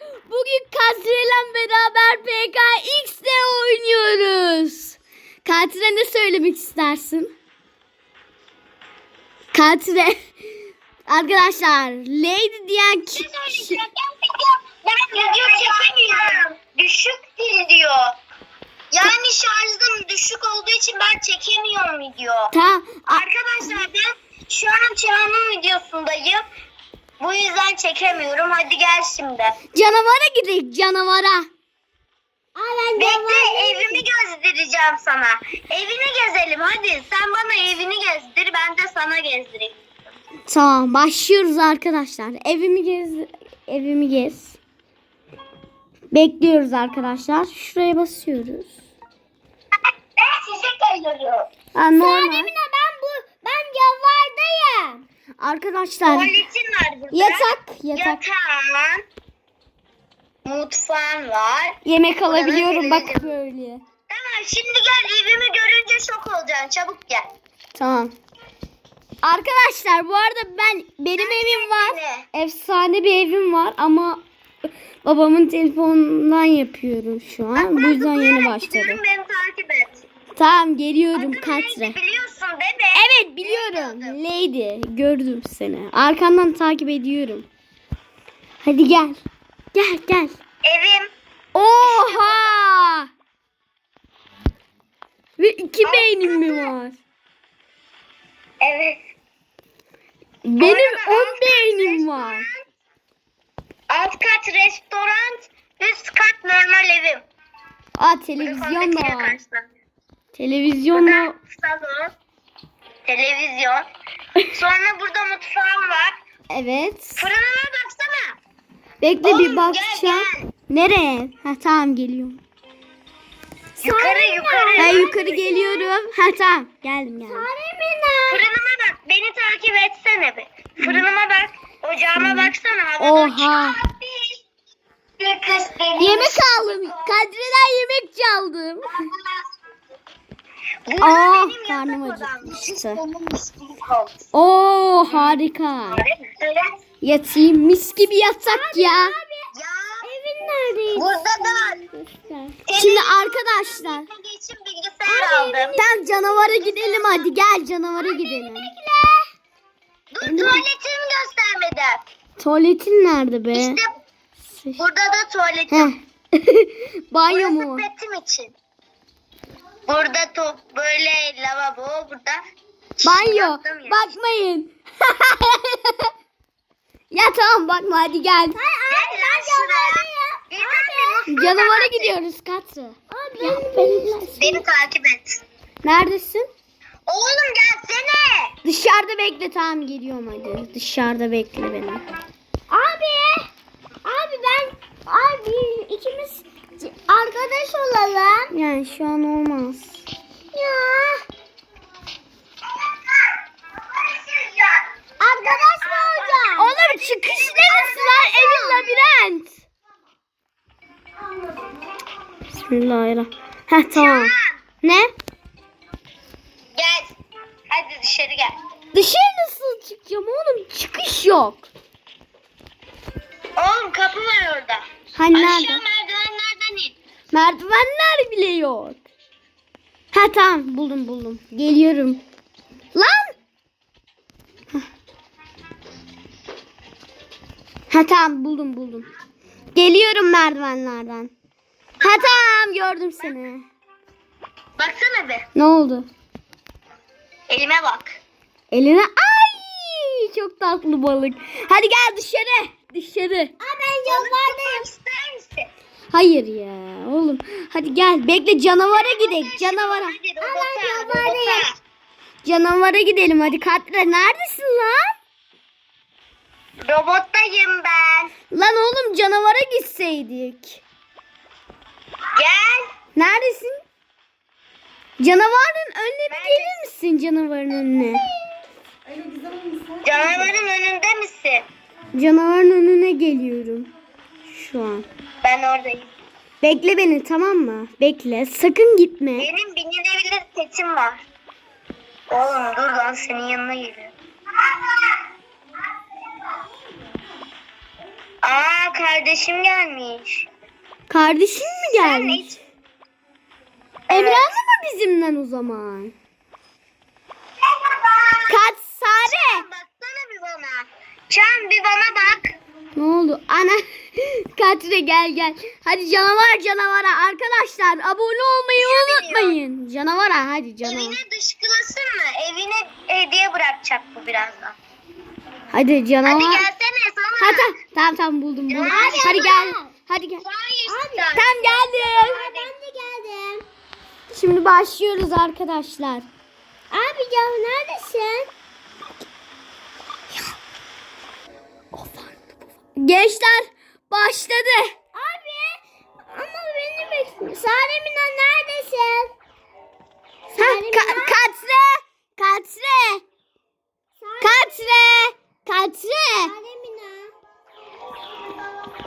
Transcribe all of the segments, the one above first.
Bugün Katri'yle beraber PKX'de oynuyoruz. Katri ne söylemek istersin? Katri. Arkadaşlar Lady diyen söyleyeceğim. Ben video çekemiyorum. Düşük pil diyor. Yani şarjım düşük olduğu için ben çekemiyorum video. Tamam. Arkadaşlar ben şu an Çağan'ın videosundayım. Bu yüzden çekemiyorum. Hadi gel şimdi. Canavara gidelim canavara. Bekle evimi gezdireceğim sana. Evini gezelim hadi. Sen bana evini gezdir ben de sana gezdireyim. Tamam başlıyoruz arkadaşlar. Evimi gez. Evimi gez. Bekliyoruz arkadaşlar. Şuraya basıyoruz. Ben size geliyorum. Ha, normal. ben bu ben yavardayım. Arkadaşlar Tuvaletin var burada. yatak yatak. Yatağın. Mutfağın var. Yemek alabiliyorum bak televizyon. böyle. Tamam şimdi gel evimi görünce şok olacaksın. Çabuk gel. Tamam. Arkadaşlar bu arada ben benim evim var. Ne? Efsane bir evim var ama babamın telefonundan yapıyorum şu an. Bu Ben yüzden yeni zıplayarak başladı. gidiyorum, Beni takip et. Tamam geliyorum Adın Katre. Biliyorsun değil mi? Evet biliyorum. Lady gördüm seni. Arkandan takip ediyorum. Hadi gel. Gel gel. Evim. Oha! Ve iki beynim mi var? Evet. Benim on beynim var. Alt kat restoran, üst kat normal evim. Aa televizyon da var. karşıda. Televizyon. Sonra burada mutfağım var. evet. Fırınıma baksana. Bekle Oğlum, bir gel, bakacağım. gel. Nereye? Ha tamam geliyorum. Yukarı yukarı. Ha yukarı geliyorum. Ha tamam geldim geldim. Fırınıma bak. Beni takip etsene bir. Fırınıma bak. Ocağıma baksana. Havada Oha. Yemek aldım. Kadri'den yemek çaldım. Aa, benim karnım acıkmıştı. Benim. Oo harika. Yatayım mis gibi yatak ya. Ya. Evin neredeydi? Burada da Şimdi arkadaşlar. için bilgisayar aldım. Tam canavara gidelim hadi gel canavara gidelim. Dur tuvaletimi göstermedim. Tuvaletin nerede be? İşte burada da tuvaletim. Banyo mu? Burası betim için. Burada top böyle lavabo burada. Banyo. Bakmayın. ya tamam bakma hadi gel. Gel lan şuraya. Birden bir Canavara gidiyoruz. Ya beni- Beni takip et. Neredesin? Oğlum gelsene. Dışarıda bekle tamam geliyorum hadi. Dışarıda bekle beni. Abi. Abi ben abi ikimiz arkadaş olalım. Yani şu an olmaz. Ya. Arkadaş mı olacağım? Oğlum çıkış neresi lan? Evin labirent. Bismillahirrahmanirrahim. Heh tamam. Ne? Gel. Hadi dışarı gel. Dışarı nasıl çıkacağım oğlum? Çıkış yok. Oğlum kapı var orada. Hani nerede? Merdivenler bile yok. Ha tamam buldum buldum. Geliyorum. Lan! Ha tamam buldum buldum. Geliyorum merdivenlerden. Ha tamam gördüm seni. Baksana be. Ne oldu? Elime bak. Eline ay çok tatlı balık. Hadi gel dışarı. Dışarı. Aa ben yollardayım. Hayır ya oğlum. Hadi gel bekle canavara gidelim. Canavara. Robota. Canavara gidelim hadi Katre neredesin lan? Robottayım ben. Lan oğlum canavara gitseydik. Gel. Neredesin? Canavarın önüne bir gelir misin canavarın önüne? Canavarın önünde misin? Canavarın önüne geliyorum. Şu an. Ben oradayım. Bekle beni tamam mı? Bekle. Sakın gitme. Benim binilebilir setim var. Oğlum dur lan senin yanına geliyorum. Aa kardeşim gelmiş. Kardeşin mi gelmiş? hiç- Emrah mı bizimle o zaman? Kat Sare. Baksana bir bana. Can bir bana bak. Ne oldu? Ana Katre gel gel. Hadi canavar canavara arkadaşlar abone olmayı unutmayın. Canavara hadi canavar. Evine dışkılasın mı? Evine hediye bırakacak bu birazdan. Hadi canavar. Hadi gelsene sana. Ha, tamam, tamam buldum buldum. Hadi, Hadi hadi. gel. Hadi gel. Hayır. Tamam geldim. Ben de geldim. Şimdi başlıyoruz arkadaşlar. Abi ya neredesin? Gençler başladı. Abi ama beni bekle. Salemina neredesin? Ha, ka- katre. Katre. Katre. Katre. Salemina.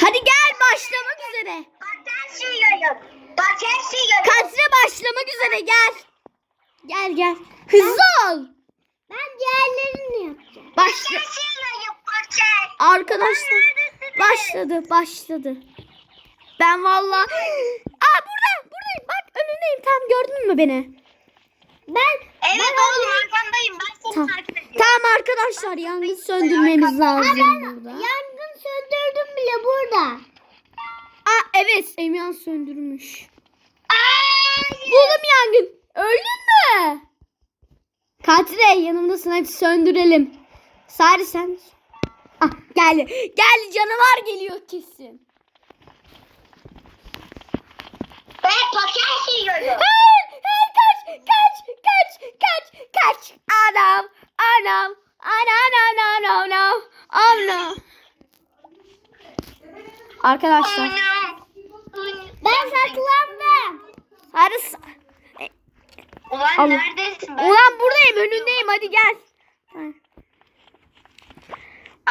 Hadi gel başlamak üzere. Katre başlamak üzere gel. Gel gel. Hızlı ol. Ben diğerlerini yapacağım. Başla. Sürüyorum paten. Arkadaşlar başladı başladı. Ben vallahi Aa burada buradayım bak önündeyim tam gördün mü beni? Ben Evet oğlum arkandayım. Ben seni Tamam. takip ediyorum. Tamam arkadaşlar yangın söndürmemiz lazım burada. Yangın söndürdüm bile burada. Aa evet Emyan söndürmüş. Buldum yangın. Öldün mü? Katre yanımdasın hadi söndürelim. Sari sen. Ah geldi. Geldi canavar geliyor kesin. Ben paten sürüyorum. Hayır, hayır kaç, kaç, kaç, kaç, kaç. Anam, anam, anam, anam, anam, anam. Arkadaşlar, Ben saklandım. hadi. sa- Ulan Allah. neredesin? Ben Ulan buradayım, önündeyim. Hadi gel.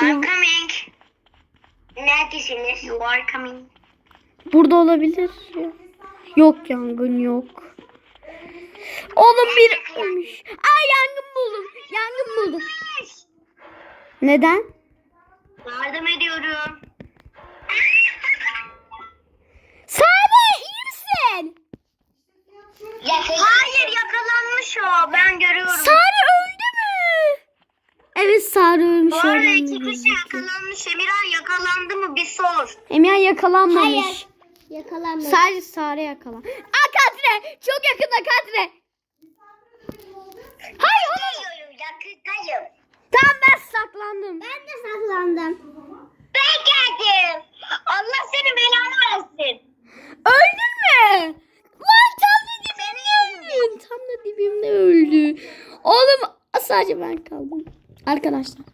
I'm coming. Neredesiniz? You are coming. Burada olabilir. Yok yangın yok. Oğlum bir ölmüş. Aa yangın buldum. Yangın buldum. Neden? Yardım ediyorum. Sade iyi misin? Hayır yakalanmış o. Ben görüyorum. Evet Sare ölmüş. Bu arada iki kişi yakalanmış. Emirhan yakalandı mı? Bir sor. Emyan yakalanmamış. Hayır. Yakalanmış. Sadece Sare yakalan. Aa Katre! Çok yakında Katre. Hayır onu. Yakındayım. Tam ben saklandım. Ben de saklandım. Ben geldim. Allah senin belanı versin. Öldün mü? Lan tam da dibimde öldün. Tam da dibimde öldü. Oğlum sadece ben kaldım. Arkadaşlar.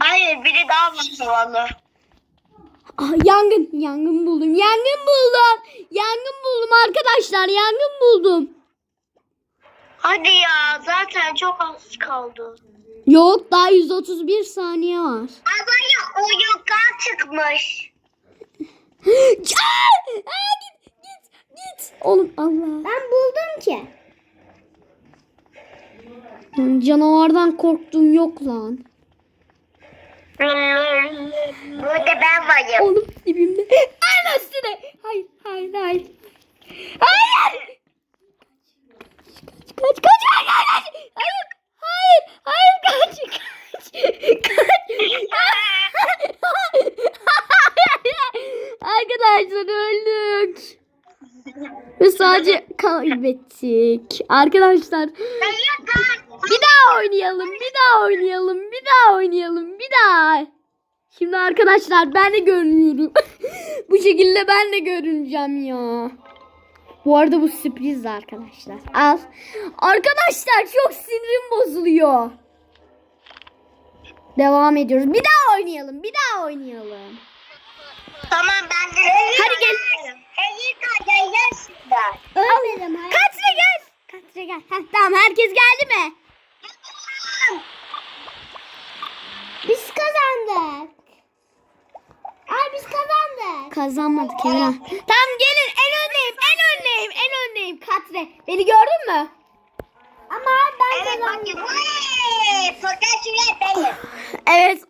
Hayır biri daha var valla. Ah, yangın. Yangın buldum. Yangın buldum. Yangın buldum arkadaşlar. Yangın buldum. Hadi ya zaten çok az kaldı. Yok daha 131 saniye var. Adaya oyundan çıkmış. Aa, git git git. Oğlum Allah. Ben buldum ki. Canavardan korktum yok lan. Burada ben varım. Oğlum dibimde. Üstüne. Hayır hayır hayır. Hayır. Kaç kaç kaç hayır hayır hayır. Hayır hayır kaç kaç. Arkadaşlar öldük. Ve sadece kaybettik. Arkadaşlar bir daha oynayalım, bir daha oynayalım, bir daha oynayalım, bir daha. Şimdi arkadaşlar ben de görünüyorum. bu şekilde ben de görüneceğim ya. Bu arada bu sürpriz arkadaşlar. Al. Arkadaşlar çok sinirim bozuluyor. Devam ediyoruz. Bir daha oynayalım. Bir daha oynayalım. Tamam ben de. Hadi gel. Ben. Ölmedim. Katre gel. Katre gel. Heh, tamam herkes geldi mi? Biz kazandık. Ay biz kazandık. Kazanmadık Emrah. Tamam gelin en öndeyim. En öndeyim. En öndeyim. Katre. Beni gördün mü? Ama ben evet, kazandım. Evet bakın. Fakat şuraya benim. Evet.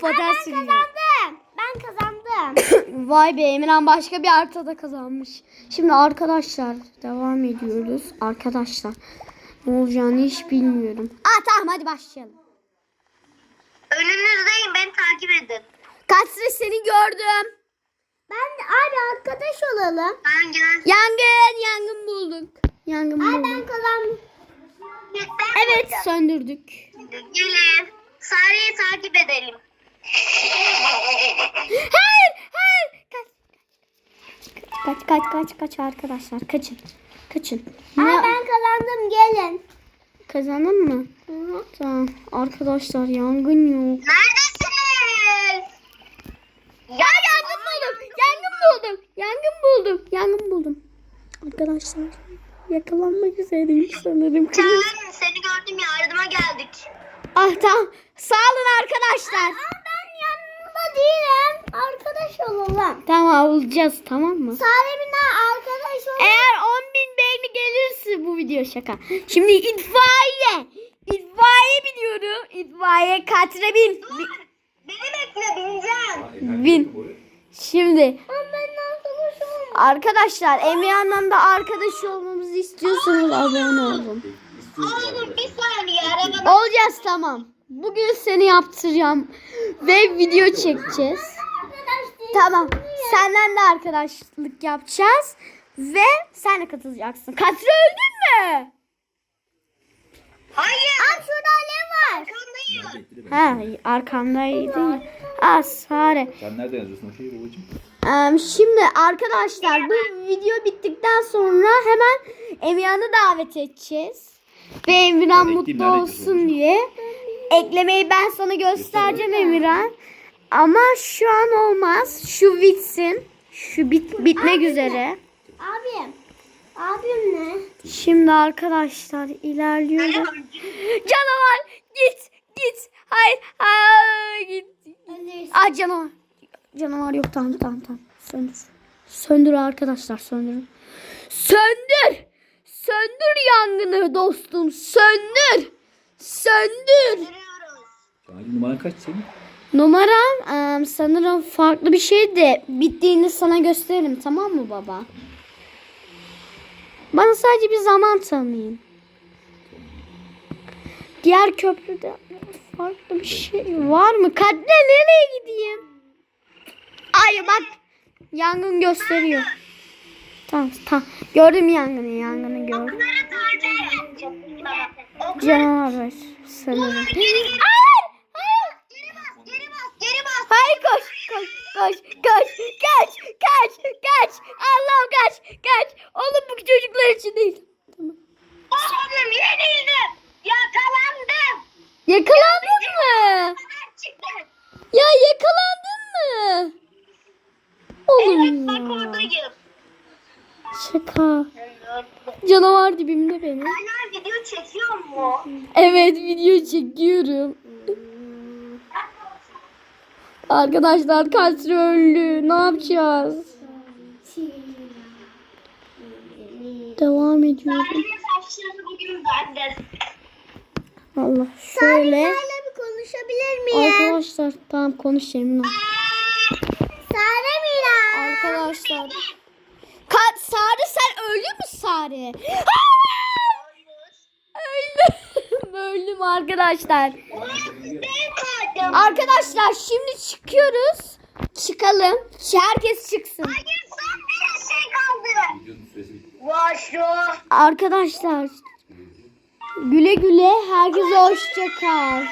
Potasyum. Kazandım. Ben kazandım. Vay be Emirhan başka bir haritada kazanmış. Şimdi arkadaşlar devam ediyoruz. Arkadaşlar ne olacağını hiç bilmiyorum. Aa tamam hadi başlayalım. Önünüzdeyim beni takip edin. Kaçre seni gördüm. ben abi arkadaş olalım. Ben gelen Yangın yangın bulduk. Yangın Ay bulduk. ben kazandım. Evet söndürdük. Gelin. Sare'yi takip edelim. Hayır hayır. Kaç. Kaç kaç kaç kaç arkadaşlar kaçın. Kaçın. Aa, Ne ben kazandım gelin. kazandın mı? Hı hı. Tamam. Arkadaşlar yangın yok. Neredesiniz? Ya yangın buldum. Yangın buldum. Yangın buldum. Yangın buldum. Arkadaşlar yakalanmak üzereyim sanırım. Çağın seni gördüm yardıma geldik. Ah tamam. Sağ olun arkadaşlar. Aa, ben yanında değilim. Arkadaş olalım. Tamam olacağız tamam mı? Salim'le arkadaş olalım. Eğer 10 bin beğeni gelirse bu video şaka. Şimdi itfaiye. İtfaiye biniyorum. İtfaiye katre bin. Bi- Beni bekle bineceğim. Bin. Şimdi arkadaşlar Emre'yle da arkadaş olmamızı istiyorsanız abone olun. Oğlum bir saniye arabada. Olacağız tamam. Bugün seni yaptıracağım ve video çekeceğiz. Tamam. Senden de arkadaşlık yapacağız ve sen de katılacaksın. Katre öldün mü? Hayır. Aa, şurada alev var. Arkandayım. Ha arkamdaydı. ya. Aa Sare. Sen nereden yazıyorsun o şeyi babacığım? Şimdi arkadaşlar bu video bittikten sonra hemen Emirhan'ı davet edeceğiz. Ve Emirhan Ben mutlu ekleyeyim, nerede olsun diye. Eklemeyi ben sana göstereceğim Emirhan. Ama şu an olmaz. Şu bitsin. Şu bit bitmek üzere. Abim. Abim ne? Şimdi arkadaşlar ilerliyorum. Canavar git git. Hayır hayır git. Aa canavar. Canavar yok tamam tamam tamam. Söndür. Söndür arkadaşlar söndür. Söndür. Söndür yangını dostum. Söndür. Söndür. Hangi numaran kaç senin? Numaram sanırım farklı bir şey de bittiğinde sana gösteririm tamam mı baba? Bana sadece bir zaman tanıyın. Diğer köprüde farklı bir şey var mı? Katle nereye gideyim? Ay bak yangın gösteriyor. Tamam tamam gördüm yangını yangını gördüm. Canavar var sanırım. Geri koş koş kaç kaç kaç Allah'ım kaç kaç oğlum bu çocuklar için değil. Tamam. Oğlum yenildim. Yakalandım. Yakalandın mı? Ya yakalandın mı? Oğlum Bak ya. oradayım. Şaka. Canavar dibimde benim. Hala video çekiyor mu? Evet video çekiyorum. Arkadaşlar kaç öldü. Ne yapacağız? Devam ediyorum. Allah şöyle. Bir konuşabilir miyim? Arkadaşlar tamam konuşayım. Sare Mira. Arkadaşlar. Ka Sare sen öldün mü Sare? Öldüm. Öldüm arkadaşlar. Arkadaşlar şimdi çıkıyoruz. Çıkalım. Herkes çıksın. Hayır son bir şey kaldı. Arkadaşlar güle güle herkese hoşça kal.